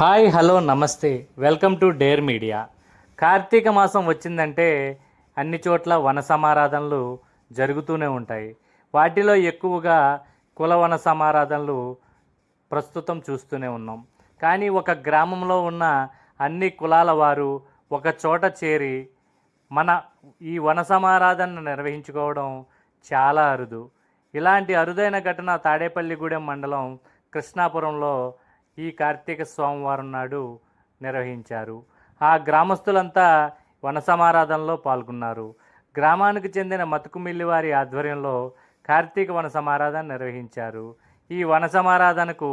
Hi hello నమస్తే. Welcome to dare media. Karthika మాసం వచ్చిందంటే అన్ని చోట్ల వన సమారాధనలు జరుగుతూనే ఉంటాయి. వాటిలో ఎక్కువగా కుల వన సమారాధనలు ప్రస్తుతం చూస్తూనే ఉన్నాం. కానీ ఒక గ్రామంలో ఉన్న అన్ని కులాల వారు ఒక చోట చేరి మన ఈ వన సమారాధన నిర్వహించుకోవడం చాలా అరుదు. ఇలాంటి అరుదైన ఘటన తాడేపల్లిగూడెం మండలం కృష్ణాపురంలో ఈ కార్తీక సోమవారం నాడు నిర్వహించారు. ఆ గ్రామస్తులంతా వనసమారాధనలో పాల్గొన్నారు. గ్రామానికి చెందిన మతుకుమిల్లి వారి ఆధ్వర్యంలో కార్తీక వనసమారాధన నిర్వహించారు. ఈ వనసమారాధనకు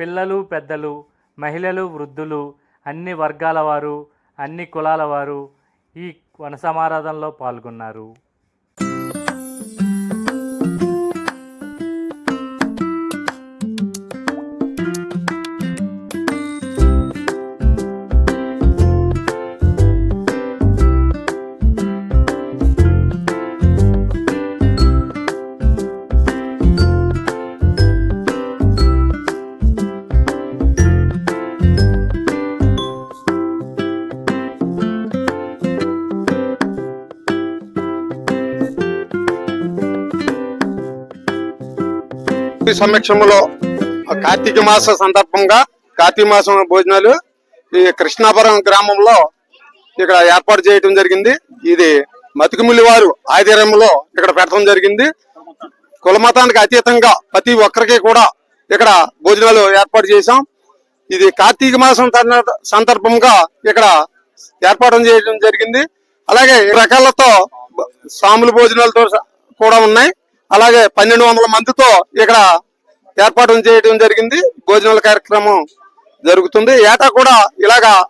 పిల్లలు పెద్దలు మహిళలు వృద్ధులు అన్ని వర్గాల వారు అన్ని కులాల వారు ఈ వనసమారాధనలో పాల్గొన్నారు. సమక్షంలో కార్తీక మాస సందర్భంగా కార్తీక మాసం భోజనాలు ఈ కృష్ణాపురం గ్రామంలో ఇక్కడ ఏర్పాటు చేయడం జరిగింది. ఇది మతికిమిల్లి వారు ఆధ్వర్యంలో ఇక్కడ పెట్టడం జరిగింది. కులమతానికి అతీతంగా ప్రతి ఒక్కరికి కూడా ఇక్కడ భోజనాలు ఏర్పాటు చేశాం. ఇది కార్తీక మాసం సందర్భంగా ఇక్కడ ఏర్పాటు చేయడం జరిగింది. అలాగే రకాలతో సాములు భోజనాలతో కూడా ఉన్నాయి. అలాగే పన్నెండు వందల మందితో ఇక్కడ ఏర్పాటు చేయడం జరిగింది. భోజనాల కార్యక్రమం జరుగుతుంది. ఏటా కూడా ఇలాగా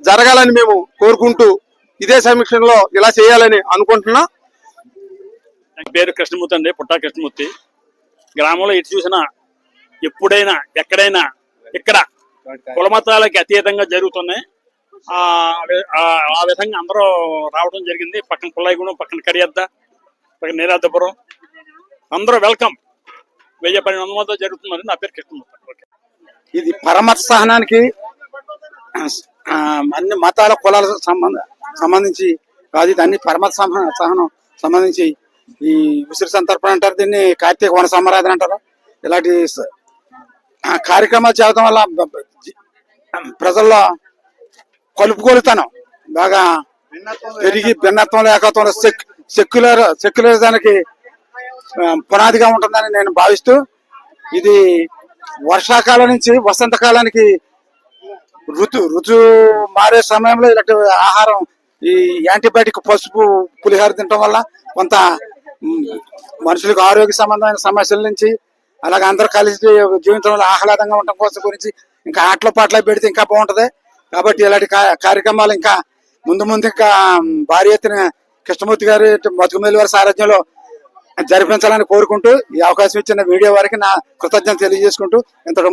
జరగాలని మేము కోరుకుంటూ ఇదే సమీక్షలో ఇలా చేయాలని అనుకుంటున్నాం. నా పేరు కృష్ణమూర్తి అండి. పుట్టా కృష్ణమూర్తి. గ్రామంలో ఎటు చూసినా ఎప్పుడైనా ఎక్కడైనా ఇక్కడ కులమతాలకి అతీతంగా జరుగుతున్నాయి. ఆ ఆ- విధంగా అందరూ రావడం జరిగింది. పక్కన పుల్లాయిగూడెం పక్కన కరియద్ద పక్కన నీరాదపురం అందరూ వెల్కమ్. వెయ్యి పన్నెండు వందల మంది నా పేరు కృష్ణమూర్తి ఇది పరమత సహనానికి ఆ, అన్ని మతాల కులాల సంబంధ సంబంధించి కాదు ఇది అన్ని పరమత సహనం సంబంధించి ఈ ఉసిరి సంతర్పణ అంటారు. దీన్ని కార్తీక వన సమరాధన అంటారు. ఇలాంటి కార్యక్రమాలు చేయడం వల్ల ప్రజల్లో కలుపుకోలుతాను బాగా పెరిగి భిన్నత్వం లేకపోతే సెక్ సెక్యులర్ సెక్యులరిజానికి పునాదిగా ఉంటుందని నేను భావిస్తూ ఇది వర్షాకాలం నుంచి వసంతకాలానికి ఋతు ఋతు మారే సమయంలో ఇలాంటి ఆహారం ఈ యాంటీబయాటిక్ పసుపు పులిహార తినటం వల్ల కొంత మనుషులకు ఆరోగ్య సంబంధమైన సమస్యల నుంచి అలాగే అందరు కలిసి జీవితంలో ఆహ్లాదంగా ఉండటం కోసం గురించి ఇంకా ఆటల పాటల పెడితే ఇంకా బాగుంటది. కాబట్టి ఇలాంటి కార్యక్రమాలు ఇంకా ముందు ముందు ఇంకా భారీ ఎత్తున కృష్ణమూర్తి గారి మధుమేలి వారి సారథ్యంలో జరిపించాలని కోరుకుంటూ ఈ అవకాశం ఇచ్చిన మీడియా వారికి నా కృతజ్ఞత తెలియజేసుకుంటూ ఇంతకు